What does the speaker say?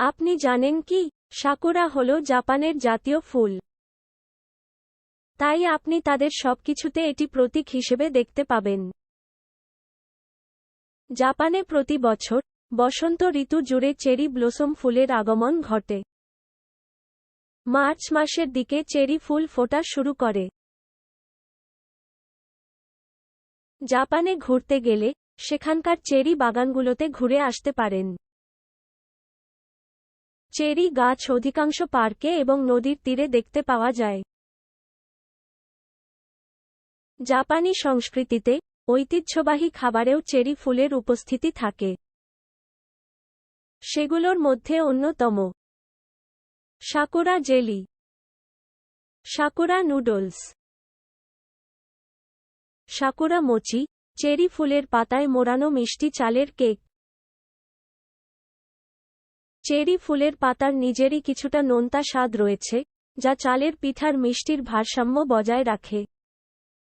আপনি জানেন কি? সাকুরা হল জাপানের জাতীয় ফুল। তাই আপনি তাদের সবকিছুতে এটি প্রতীক হিসেবে দেখতে পাবেন। জাপানে প্রতি বছর বসন্ত ঋতু জুড়ে চেরি ব্লোসম ফুলের আগমন ঘটে। মার্চ মাসের দিকে চেরি ফুল ফোটা শুরু করে। জাপানে ঘুরতে গেলে সেখানকার চেরি বাগানগুলোতে ঘুরে আসতে পারেন। চেরি গাছ অধিকাংশ পার্কে এবং নদীর তীরে দেখতে পাওয়া যায়। জাপানি সংস্কৃতিতে, ঐতিহ্যবাহী খাবারেও চেরি ফুলের উপস্থিতি থাকে। সেগুলোর মধ্যে অন্যতম। Sakura jelly. Sakura noodles. Sakura mochi, cherry ফুলের পাতায় মোড়ানো মিষ্টি চালের কেক। চেরি ফুলের পাতার নিজেরই কিছুটা নোনতা স্বাদ রয়েছে, যা চালের পিঠার মিষ্টির ভারসাম্য বজায় রাখে।